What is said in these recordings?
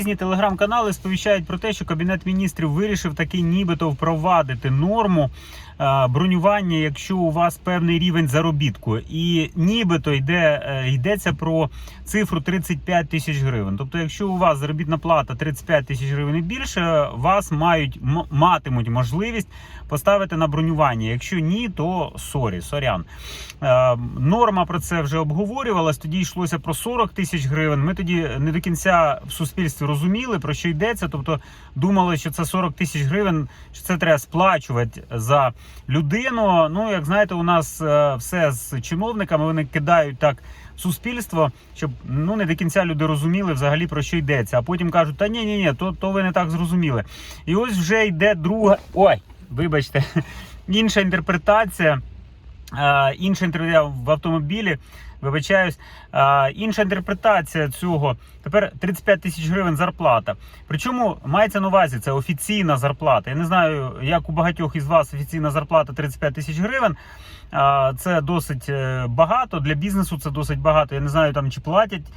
Різні телеграм-канали сповіщають про те, що кабінет міністрів вирішив таки нібито впровадити норму е, бронювання, якщо у вас певний рівень заробітку, і нібито йде е, йдеться про цифру 35 тисяч гривень. Тобто, якщо у вас заробітна плата 35 тисяч гривень і більше, вас мають матимуть можливість поставити на бронювання. Якщо ні, то сорі, сорян. Е, Норма про це вже обговорювалась. Тоді йшлося про 40 тисяч гривень. Ми тоді не до кінця в суспільстві розуміли про що йдеться. Тобто думали, що це 40 тисяч гривень, що це треба сплачувати за людину. Ну як знаєте, у нас е, все з чиновниками вони кидають так. Суспільство, щоб ну не до кінця люди розуміли взагалі про що йдеться. А потім кажуть, та ні, ні, ні, то, то ви не так зрозуміли. І ось вже йде друга. Ой, вибачте, інша інтерпретація. Е, інша інтерв'ю в автомобілі. Вибачаюсь, Е, інша інтерпретація цього. Тепер 35 тисяч гривень зарплата. Причому мається на увазі це офіційна зарплата. Я не знаю, як у багатьох із вас офіційна зарплата 35 тисяч гривень. Це досить е, багато для бізнесу. Це досить багато. Я не знаю там чи платять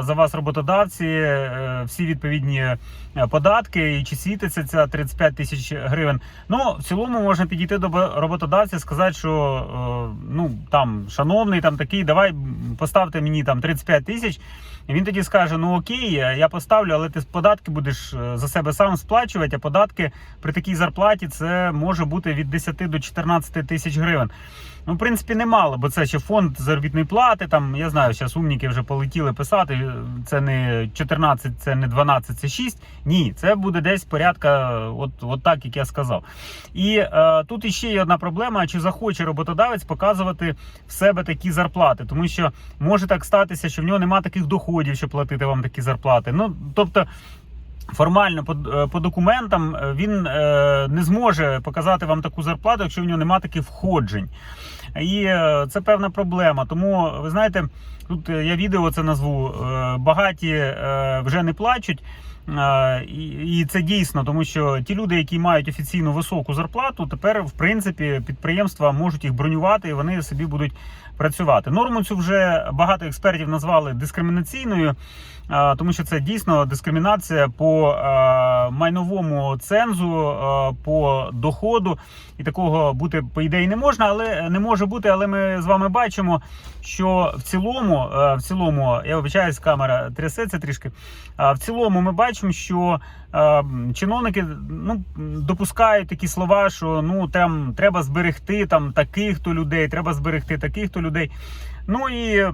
за вас роботодавці е, всі відповідні е, податки і чи світиться ця 35 тисяч гривень. Ну в цілому можна підійти до бо- роботодавця, сказати, що ну там шановний, там такий, давай поставте мені там 35 тисяч. І він тоді скаже: Ну окей, я поставлю, але ти податки будеш е, за себе сам сплачувати. А податки при такій зарплаті це може бути від 10 до 14 тисяч гривень. Ну, в принципі, немало, бо це ще фонд заробітної плати. Там я знаю, зараз умніки вже полетіли писати. Це не 14, це не 12, це 6. Ні, це буде десь порядка, от, от так, як я сказав. І е, тут іще є одна проблема: чи захоче роботодавець показувати в себе такі зарплати, тому що може так статися, що в нього немає таких доходів, щоб платити вам такі зарплати. Ну тобто. Формально по, е, по документам е, він е, не зможе показати вам таку зарплату, якщо в нього немає таких входжень. І е, це певна проблема. Тому ви знаєте, тут е, я відео це назву е, багаті е, вже не плачуть. І це дійсно, тому що ті люди, які мають офіційну високу зарплату, тепер в принципі підприємства можуть їх бронювати і вони собі будуть працювати. Норму цю вже багато експертів назвали дискримінаційною, е, тому що це дійсно дискримінація по е, майновому цензу, е, по доходу. І такого бути по ідеї не можна, але не може бути. Але ми з вами бачимо, що в цілому, в цілому, я вибачаюсь, камера трясеться трішки. В цілому, ми бачимо, що чиновники ну допускають такі слова, що ну там треба зберегти там таких то людей, треба зберегти таких то людей. Ну і.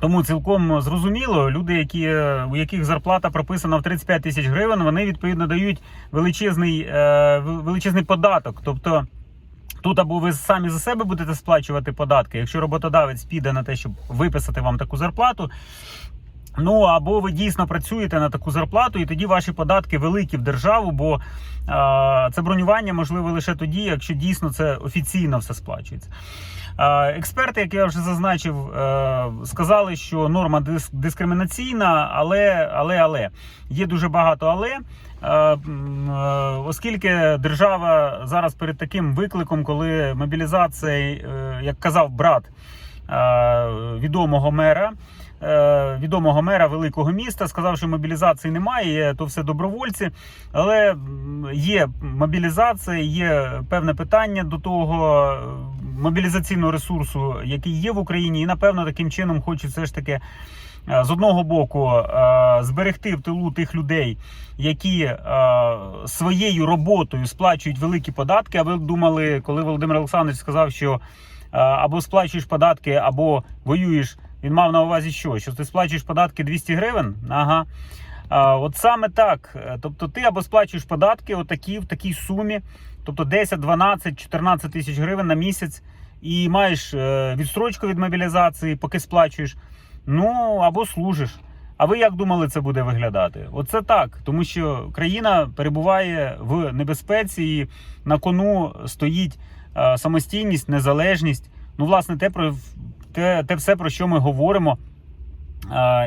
Тому цілком зрозуміло, люди, які у яких зарплата прописана в 35 тисяч гривень, вони відповідно дають величезний, е, величезний податок. Тобто тут або ви самі за себе будете сплачувати податки, якщо роботодавець піде на те, щоб виписати вам таку зарплату. Ну або ви дійсно працюєте на таку зарплату, і тоді ваші податки великі в державу, бо е, це бронювання можливо лише тоді, якщо дійсно це офіційно все сплачується. Е, експерти, як я вже зазначив, е, сказали, що норма дис- дискримінаційна, але але але є дуже багато але. Е, е, Оскільки держава зараз перед таким викликом, коли мобілізація, е, як казав брат відомого мера, відомого мера великого міста, сказав, що мобілізації немає, то все добровольці. Але є мобілізація, є певне питання до того е, мобілізаційного ресурсу, який є в Україні, і напевно таким чином хочуть все ж таки. е, З одного боку е, зберегти в тилу тих людей, які е, своєю роботою сплачують великі податки. А ви думали, коли Володимир Олександрович сказав, що е, або сплачуєш податки, або воюєш. Він мав на увазі, що? Що ти сплачуєш податки 200 гривень? Ага. А, от саме так. Е, Тобто ти або сплачуєш податки отакі, в такій сумі, тобто 10, 12, 14 тисяч гривень на місяць, і маєш е, відстрочку від мобілізації, поки сплачуєш. Ну або служиш. А ви як думали, це буде виглядати? Оце так, тому що країна перебуває в небезпеці, і на кону стоїть е, самостійність, незалежність. Ну, власне, те про те, те все, про що ми говоримо,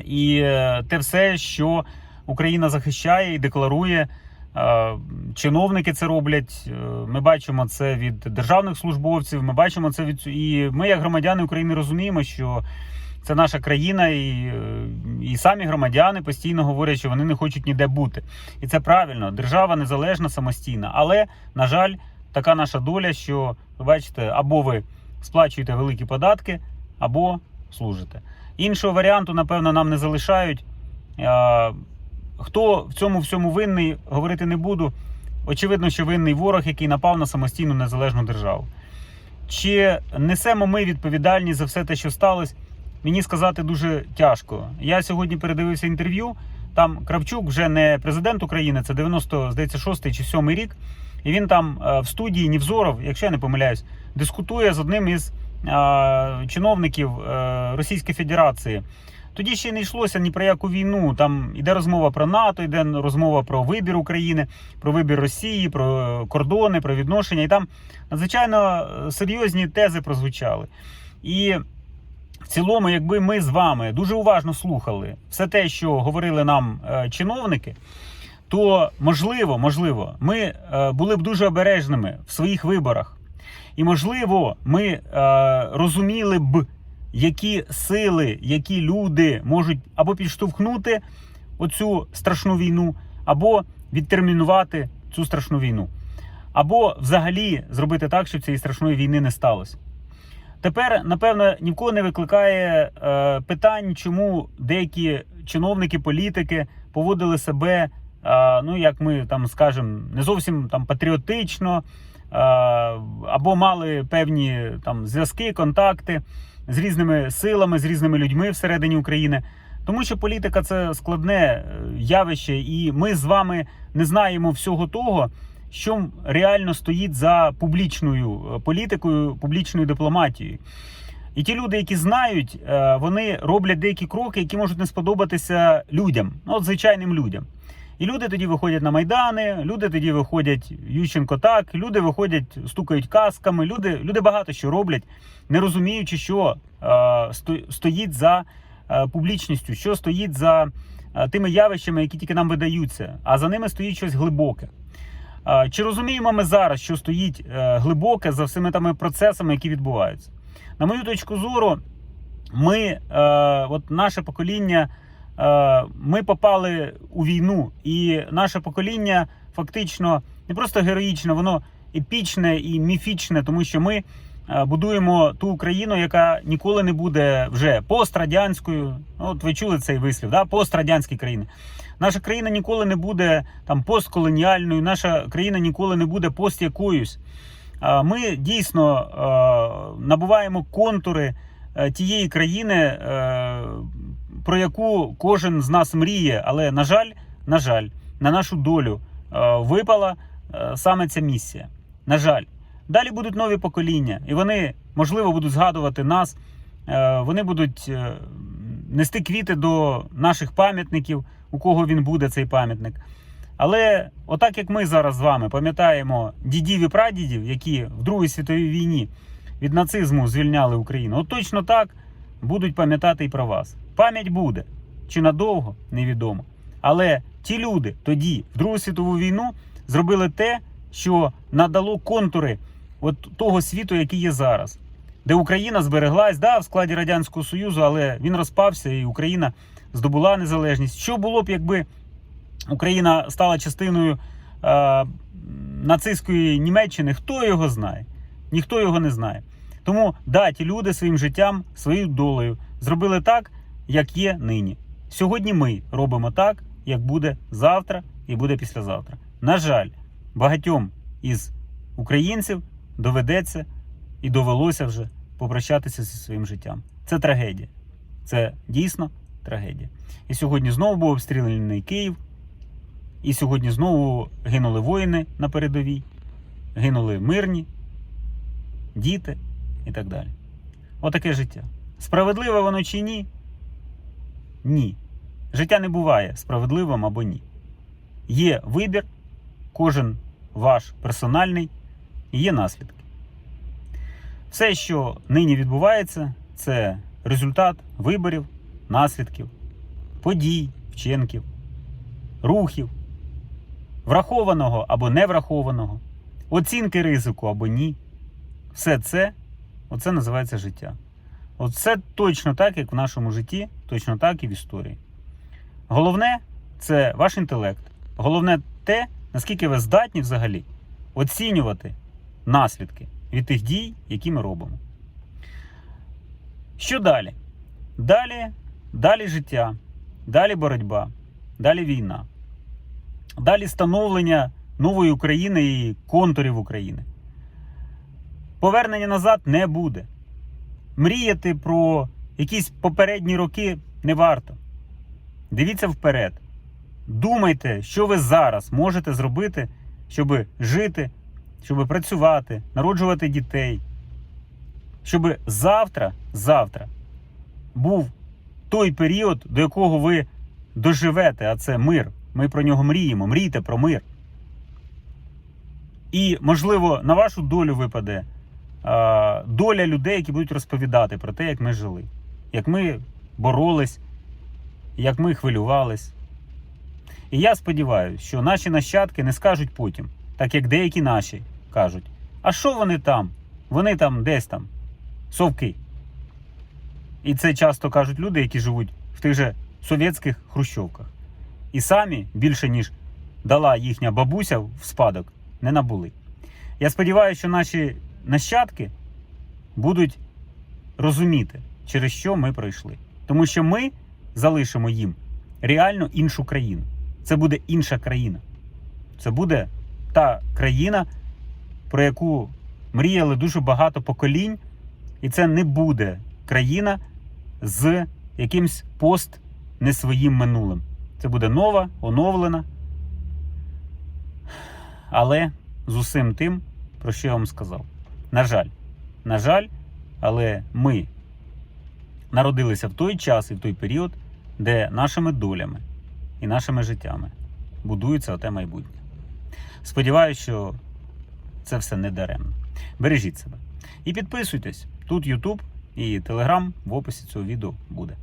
і е, те все, що Україна захищає і декларує. Чиновники це роблять. е, Ми бачимо це від державних службовців. Ми бачимо це від і ми, як громадяни України, розуміємо, що це наша країна, і, е, і самі громадяни постійно говорять, що вони не хочуть ніде бути. І це правильно. Держава незалежна, самостійна. Але, на жаль, така наша доля, що ви бачите, або ви сплачуєте великі податки, або служите. Іншого варіанту, напевно, нам не залишають. Хто в цьому всьому винний, говорити не буду. Очевидно, що винний ворог, який напав на самостійну незалежну державу. Чи несемо ми відповідальність за все те, що сталося? Мені сказати дуже тяжко. Я сьогодні передивився інтерв'ю. Там Кравчук вже не президент України, це 90, здається, 6 чи 7 рік. І він там е, в студії Нівзоров, якщо я не помиляюсь, дискутує з одним із чиновників е, Російської Федерації. Тоді ще не йшлося ні про яку війну. Там іде розмова про НАТО, йде розмова про вибір України, про вибір Росії, про кордони, про відношення. І там надзвичайно е, серйозні тези прозвучали. І в цілому, якби ми з вами дуже уважно слухали все те, що говорили нам е, чиновники, то можливо, можливо, ми е, були б дуже обережними в своїх виборах. І можливо, ми е, розуміли б, які сили, які люди можуть або підштовхнути оцю страшну війну, або відтермінувати цю страшну війну, або взагалі зробити так, щоб цієї страшної війни не сталося. Тепер, напевно, ні не викликає е, питань, чому деякі чиновники, політики поводили себе, е, ну як ми там скажемо, не зовсім там патріотично, або мали певні там зв'язки, контакти з різними силами, з різними людьми всередині України. Тому що політика це складне е, явище, і ми з вами не знаємо всього того, що реально стоїть за публічною е, політикою, публічною дипломатією. І ті люди, які знають, е, вони роблять деякі кроки, які можуть не сподобатися людям, ну, от звичайним людям. І люди тоді виходять на майдани, люди тоді виходять Ющенко так, люди виходять, стукають касками, люди, люди багато що роблять, не розуміючи, що е, сто, стоїть за е, публічністю, що стоїть за е, тими явищами, які тільки нам видаються, а за ними стоїть щось глибоке. Е, Чи розуміємо ми зараз, що стоїть е, глибоке за всіми тими процесами, які відбуваються? На мою точку зору, ми, е, от наше покоління, ми попали у війну, і наше покоління фактично не просто героїчне, воно епічне і міфічне, тому що ми е, будуємо ту Україну, яка ніколи не буде вже пострадянською. Ну, От ви чули цей вислів, да? пострадянські країни. Наша країна ніколи не буде там постколоніальною, наша країна ніколи не буде пост якоюсь. А Ми дійсно е, набуваємо контури е, тієї країни, е, про яку кожен з нас мріє, але на жаль, на жаль, на нашу долю е, випала е, саме ця місія. На жаль, далі будуть нові покоління, і вони можливо будуть згадувати нас. Е, Вони будуть нести квіти до наших пам'ятників, у кого він буде цей пам'ятник. Але отак як ми зараз з вами пам'ятаємо дідів і прадідів, які в Другій світовій війні від нацизму звільняли Україну, от точно так будуть пам'ятати і про вас. Пам'ять буде чи надовго, невідомо. Але ті люди тоді, в Другу світову війну, зробили те, що надало контури от того світу, який є зараз, де Україна збереглась, да, в складі Радянського Союзу, але він розпався, і Україна здобула незалежність. Що було б, якби Україна стала частиною е, нацистської Німеччини, хто його знає? Ніхто його не знає. Тому да, ті люди своїм життям, своєю долею зробили так, як є нині. Сьогодні ми робимо так, як буде завтра і буде післязавтра. На жаль, багатьом із українців доведеться і довелося вже попрощатися зі своїм життям. Це трагедія. Це дійсно трагедія. І сьогодні знову був обстріляний Київ. І сьогодні знову гинули воїни на передовій, гинули мирні, діти і так далі. Отаке життя. Справедливе воно чи ні? Ні. Життя не буває справедливим або ні. Є вибір, кожен ваш персональний, і є наслідки. Все, що нині відбувається, це результат виборів, наслідків, подій, вчинків, рухів, врахованого або неврахованого, оцінки ризику або ні. Все це, оце називається життя. Оце точно так, як в нашому житті, точно так і в історії. Головне це ваш інтелект. Головне те, наскільки ви здатні взагалі оцінювати наслідки від тих дій, які ми робимо. Що далі? Далі, далі життя, далі боротьба, далі війна, далі становлення нової України і контурів України. Повернення назад не буде. Мріяти про якісь попередні роки не варто. Дивіться вперед. Думайте, що ви зараз можете зробити, щоб жити, щоб працювати, народжувати дітей. Щоб завтра, завтра був той період, до якого ви доживете, а це мир. Ми про нього мріємо. Мрійте про мир. І, можливо, на вашу долю випаде доля людей, які будуть розповідати про те, як ми жили, як ми боролись, як ми хвилювались. І я сподіваюся, що наші нащадки не скажуть потім, так як деякі наші кажуть: а що вони там? Вони там десь там, совки. І це часто кажуть люди, які живуть в тих же совєтських хрущовках. І самі більше ніж дала їхня бабуся в спадок, не набули. Я сподіваюся, що наші нащадки будуть розуміти, через що ми пройшли. Тому що ми залишимо їм реально іншу країну. Це буде інша країна. Це буде та країна, про яку мріяли дуже багато поколінь, і це не буде країна з якимсь пост не своїм минулим. Це буде нова, оновлена. Але з усім тим, про що я вам сказав. На жаль, на жаль, але ми народилися в той час і в той період, де нашими долями і нашими життями будується оте майбутнє. Сподіваюся, що це все не даремно. Бережіть себе. І підписуйтесь. Тут YouTube і Telegram в описі цього відео буде.